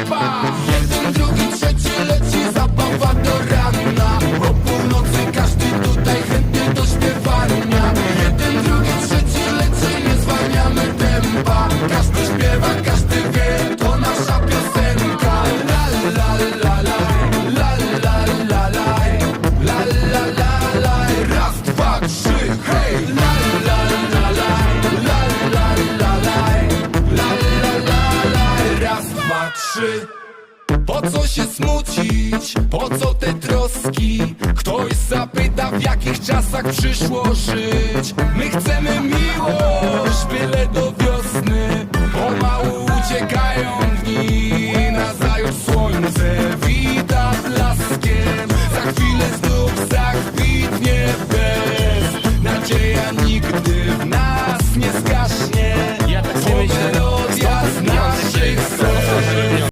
Jeden, drugi, trzeci leci zabawa do rana O północy każdy tutaj chętny do śpiewania. Jeden, drugi, trzeci leci, nie zwalniamy tempa. Każdy po co się smucić? Po co te troski? Ktoś zapyta w jakich czasach przyszło żyć My chcemy miłość, byle do wiosny